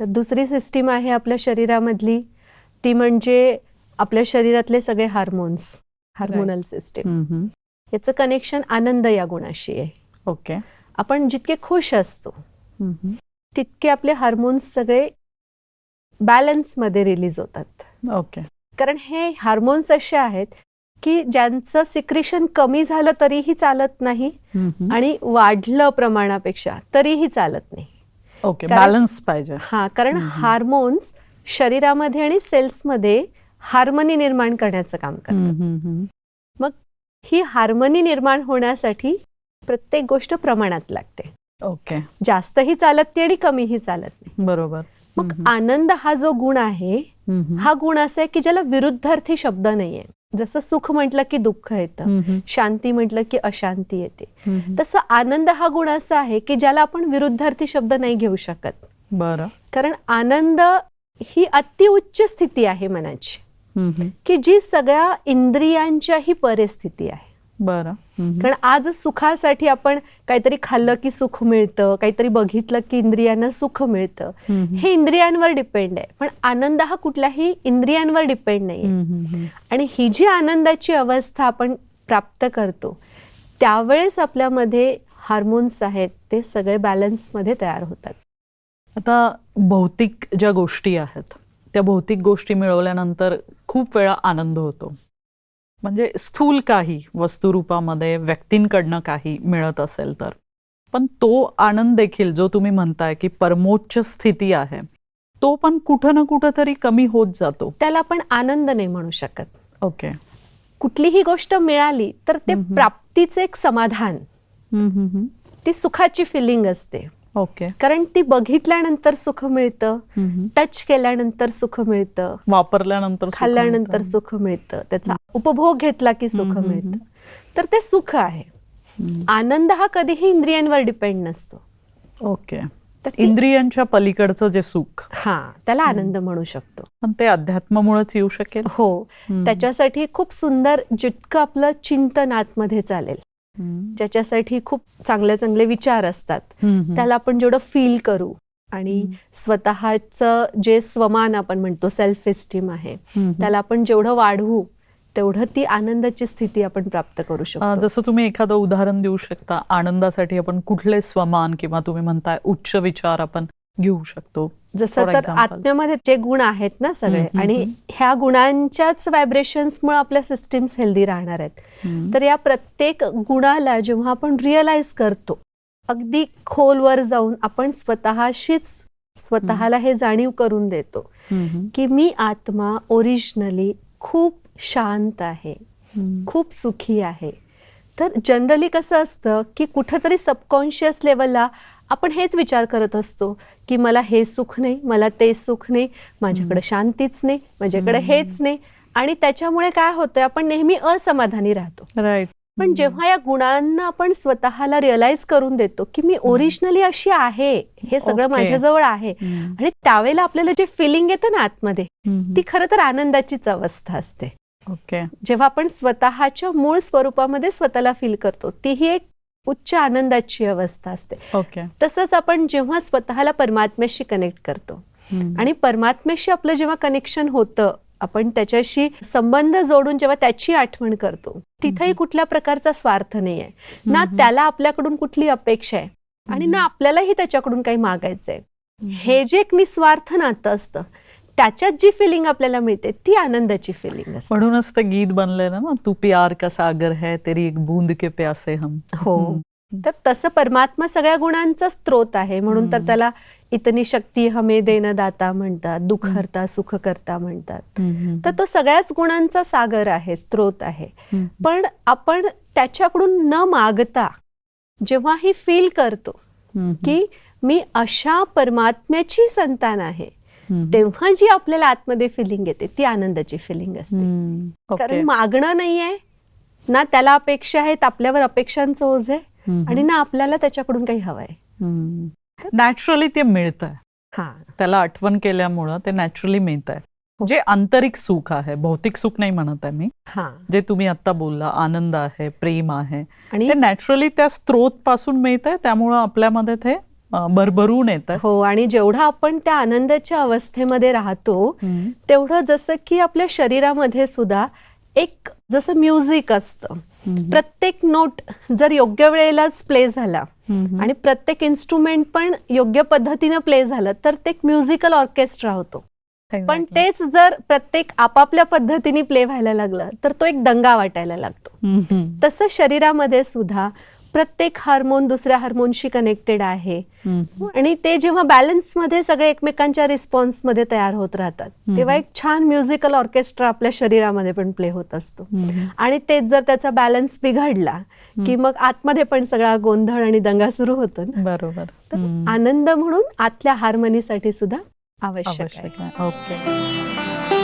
तर दुसरी सिस्टीम आहे आपल्या शरीरामधली. ती म्हणजे आपल्या शरीरातले सगळे हार्मोन्स हार्मोनल सिस्टीम. याचं कनेक्शन आनंद या गुणाशी आहे. ओके. आपण जितके खुश असतो. तितके आपले हार्मोन्स सगळे बॅलन्समध्ये रिलीज होतात. ओके. कारण हे हार्मोन्स असे आहेत की ज्यांचं सिक्रेशन कमी झालं तरीही चालत नाही. आणि वाढलं प्रमाणापेक्षा तरीही चालत नाही. ओके बॅलन्स पाहिजे हा कारण. हार्मोन्स शरीरामध्ये आणि सेल्समध्ये हार्मनी निर्माण करण्याचं काम करतात हम्म, ही हार्मनी निर्माण होण्यासाठी प्रत्येक गोष्ट प्रमाणात लागते. ओके जास्तही चालत नाही आणि कमीही चालत नाही बरोबर मग. आनंद हा जो गुण आहे. हा गुण असा आहे की ज्याला विरुद्धार्थी शब्द नाहीये जसं सुख म्हटलं की दुःख येतं. शांती म्हटलं की अशांती येते. तसं आनंद हा गुण असा आहे की ज्याला आपण विरुद्धार्थी शब्द नाही घेऊ शकत बरं कारण आनंद ही अतिउच्च स्थिती आहे मनाची. की जी सगळ्या इंद्रियांच्याही परिस्थिती आहे बरं. कारण आज सुखासाठी आपण काहीतरी खाल्लं की सुख मिळतं काहीतरी बघितलं की इंद्रियांना सुख मिळतं. हे इंद्रियांवर डिपेंड आहे पण आनंद हा कुठल्याही इंद्रियांवर डिपेंड नाही. आणि ही जी आनंदाची अवस्था आपण प्राप्त करतो त्यावेळेस आपल्यामध्ये हार्मोन्स आहेत ते सगळे बॅलन्समध्ये तयार होतात आता भौतिक ज्या गोष्टी आहेत त्या भौतिक गोष्टी मिळवल्यानंतर खूप वेळा आनंद होतो म्हणजे स्थूल काही वस्तुरूपामध्ये व्यक्तींकडनं काही मिळत असेल तर. पण तो आनंद देखील जो तुम्ही म्हणताय की परमोच्च स्थिती आहे तो पण कुठं ना कुठं तरी कमी होत जातो. त्याला आपण आनंद नाही म्हणू शकत. ओके. कुठलीही गोष्ट मिळाली तर ते. प्राप्तीचे एक समाधान. ती सुखाची फिलिंग असते. ओके कारण ती बघितल्यानंतर सुख मिळतं टच केल्यानंतर सुख मिळतं वापरल्यानंतर खाल्ल्यानंतर. सुख मिळतं त्याचा उपभोग घेतला की सुख मिळतं. तर ते सुख आहे. आनंद हा कधीही इंद्रियांवर डिपेंड नसतो. ओके तर इंद्रियांच्या पलीकडचं जे सुख. हा त्याला आनंद म्हणू शकतो. पण ते अध्यात्मामुळेच येऊ शकेल? हो. त्याच्यासाठी खूप सुंदर जितकं आपलं चिंतन आतमध्ये चालेल. ज्याच्यासाठी खूप चांगले चांगले विचार असतात. त्याला आपण जेवढं फील करू आणि. स्वतःचं जे स्वमान आपण म्हणतो सेल्फ एस्टीम आहे. त्याला आपण जेवढं वाढवू तेवढं ती आनंदाची स्थिती आपण प्राप्त करू शकतो जसं तुम्ही एखादं उदाहरण देऊ शकता आनंदासाठी आपण कुठले स्वमान किंवा तुम्ही म्हणताय उच्च विचार आपण घेऊ शकतो जसं तर. आत्म्यामध्ये जे गुण आहेत ना सगळे आणि. ह्या गुणांच्याच व्हायब्रेशन्समुळे आपल्या सिस्टीम्स हेल्दी राहणार आहेत तर या प्रत्येक गुणाला जेव्हा आपण रिअलाइज करतो अगदी खोलवर जाऊन आपण स्वतःशीच स्वतःला हे जाणीव करून देतो. की मी आत्मा ओरिजिनली खूप शांत आहे. खूप सुखी आहे तर जनरली कसं असतं की कुठंतरी सबकॉन्शियस लेवलला आपण हेच विचार करत असतो की मला हे सुख नाही मला ते सुख नाही माझ्याकडे शांतीच नाही माझ्याकडे हेच नाही. आणि त्याच्यामुळे काय होतंय आपण नेहमी असमाधानी राहतो. राईट पण जेव्हा या गुणांना आपण स्वतःला रिअलाइज करून देतो की मी ओरिजिनली अशी आहे हे सगळं Okay. माझ्याजवळ आहे. आणि त्यावेळेला आपल्याला जे फिलिंग येतं ना आतमध्ये. ती खरं तर आनंदाचीच अवस्था असते. ओके जेव्हा आपण स्वतःच्या मूळ स्वरूपामध्ये स्वतःला फील करतो तीही एक उच्च आनंदाची अवस्था असते. ओके. तसंच आपण जेव्हा स्वतःला परमात्म्याशी कनेक्ट करतो हम्म. आणि परमात्म्याशी आपलं जेव्हा कनेक्शन होतं आपण त्याच्याशी संबंध जोडून जेव्हा त्याची आठवण करतो तिथेही कुठल्या प्रकारचा स्वार्थ नाही आहे ना. त्याला आपल्याकडून कुठली अपेक्षा आहे आणि ना आपल्यालाही त्याच्याकडून काही मागायचंय. हे जे एक निस्वार्थ नातं असतं त्याच्यात जी फिलिंग आपल्याला मिळते ती आनंदाची फिलिंग असते म्हणूनच ते गीत बनलेलं ना तू प्यार का सागर है तेरी एक बूंद के प्यासे हम हो तर तसं परमात्मा सगळ्या गुणांचा स्त्रोत आहे म्हणून तर. त्याला इतनी शक्ती हमे देन दाता म्हणतात दुःख हरता सुख करता म्हणतात. तर तो सगळ्याच गुणांचा सागर आहे स्त्रोत आहे. पण आपण त्याच्याकडून न मागता जेव्हा ही फील करतो. की मी अशा परमात्म्याची संतान आहे. तेव्हा जी आपल्याला आतमध्ये फिलिंग येते ती आनंदाची फिलिंग असते. कारण मागणं नाहीये. ना त्याला अपेक्षा आहेत आपल्यावर अपेक्षांचं ओझ आहे. आणि ना आपल्याला त्याच्याकडून काही हवंय. नॅचरली ते मिळत आहे हा. त्याला आठवण केल्यामुळं ते नॅचरली मिळत आहे. जे आंतरिक सुख आहे भौतिक सुख नाही म्हणत आहे मी. जे तुम्ही आता बोलला आनंद आहे प्रेम आहे आणि ते नॅचरली त्या स्त्रोत पासून मिळत आहे त्यामुळं आपल्यामध्ये ते भरभरून येतं हो आणि जेवढा आपण त्या आनंदाच्या अवस्थेमध्ये राहतो. तेवढं जसं की आपल्या शरीरामध्ये सुद्धा एक जसं म्युझिक असतं. प्रत्येक नोट जर योग्य वेळेलाच प्ले झाला. आणि प्रत्येक इन्स्ट्रुमेंट पण योग्य पद्धतीनं प्ले झालं तर ते एक म्युझिकल ऑर्केस्ट्रा होतो पण. तेच जर प्रत्येक आपापल्या पद्धतीने प्ले व्हायला लागलं तर तो एक दंगा वाटायला लागतो. तसं शरीरामध्ये सुद्धा प्रत्येक हार्मोन दुसऱ्या हार्मोनशी कनेक्टेड आहे. आणि ते जेव्हा बॅलन्समध्ये सगळे एकमेकांच्या रिस्पॉन्समध्ये तयार होत राहतात तेव्हा एक छान म्युझिकल ऑर्केस्ट्रा आपल्या शरीरामध्ये पण प्ले होत असतो. आणि तेच जर त्याचा बॅलन्स बिघडला की मग आतमध्ये पण सगळा गोंधळ आणि दंगा सुरू होतो ना? बरोबर. तर. आनंद म्हणून आतल्या हार्मनीसाठी सुद्धा आवश्यक आहे. ओके.